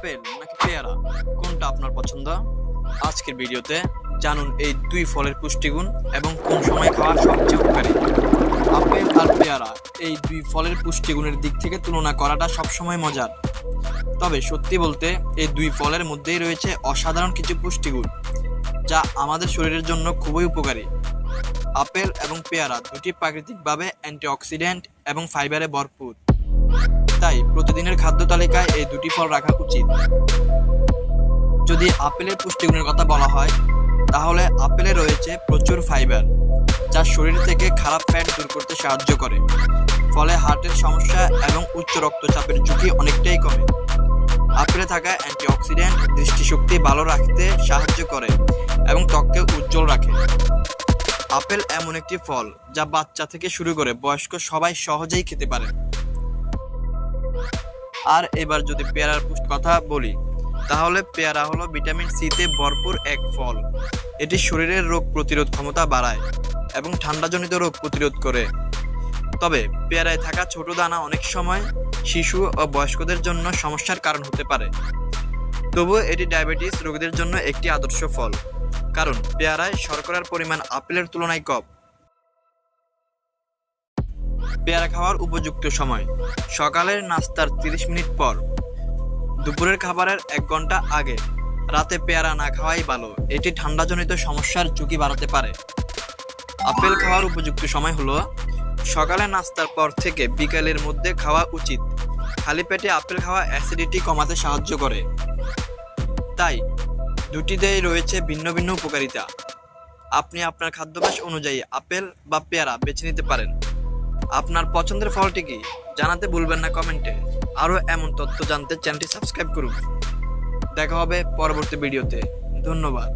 Apple নাকি পেয়ারা? কোনটা আপনার পছন্দ? আজকের ভিডিওতে জানুন এই দুই ফলের পুষ্টিগুণ এবং কোন সময় খাওয়া সবচেয়ে উপকারী। আপেল আর পেয়ারা এই দুই ফলের পুষ্টিগুণের দিক থেকে তুলনা করাটা সবসময় মজার। তবে সত্যি বলতে এই দুই ফলের মধ্যেই রয়েছে অসাধারণ কিছু পুষ্টিগুণ, যা আমাদের শরীরের জন্য খুবই উপকারী। আপেল এবং পেয়ারা দুটি প্রাকৃতিকভাবে অ্যান্টিঅক্সিডেন্ট এবং ফাইবারে ভরপুর। তাই প্রতিদিনের খাদ্য তালিকায় এই দুটি ফল রাখা উচিত। যদি আপেলের পুষ্টিগুণের কথা বলা হয়, তাহলে আপেলে রয়েছে প্রচুর ফাইবার, যা শরীর থেকে খারাপ ফ্যাট দূর করতে সাহায্য করে। ফলে হার্টের সমস্যা এবং উচ্চ রক্তচাপের ঝুঁকি অনেকটাই কমে। আপেলে থাকা অ্যান্টিঅক্সিডেন্ট দৃষ্টিশক্তি ভালো রাখতে সাহায্য করে এবং ত্বককে উজ্জ্বল রাখে। আপেল এমন একটি ফল যা বাচ্চা থেকে শুরু করে বয়স্ক সবাই সহজেই খেতে পারে। আর এবার যদি পেয়ারার কথা বলি, তাহলে পেয়ারা হলো ভিটামিন সিতে ভরপুর এক ফল। এটি শরীরের রোগ প্রতিরোধ ক্ষমতা বাড়ায় এবং ঠান্ডাজনিত রোগ প্রতিরোধ করে। তবে পেয়ারায় থাকা ছোট দানা অনেক সময় শিশু ও বয়স্কদের জন্য সমস্যার কারণ হতে পারে। তবুও এটি ডায়াবেটিস রোগীদের জন্য একটি আদর্শ ফল। কারণ পেয়ারায় শর্করার পরিমাণ আপেলের তুলনায় কম। পেয়ারা খাওয়ার উপযুক্ত সময়। সকালের নাস্তার তিরিশ মিনিট পর। দুপুরের খাবারের এক ঘণ্টা আগে। রাতে পেয়ারা না খাওয়াই ভালো। এটি ঠান্ডাজনিত সমস্যার ঝুঁকি বাড়াতে পারে। আপেল খাওয়ার উপযুক্ত সময় হলো, সকালে নাস্তার পর থেকে বিকালের মধ্যে খাওয়া উচিত। খালি পেটে আপেল খাওয়া অ্যাসিডিটি কমাতে সাহায্য করে। তাই, দুটিতেই রয়েছে ভিন্ন ভিন্ন উপকারিতা। আপনি আপনার খাদ্যাভ্যাস অনুযায়ী আপেল বা পেয়ারা বেছে নিতে পারেন। আপনার পছন্দের ফলটি কি, জানাতে ভুলবেন না কমেন্টে। আরও এমন তথ্য জানতে চ্যানেলটি সাবস্ক্রাইব করুন। দেখা হবে পরবর্তী ভিডিওতে। ধন্যবাদ।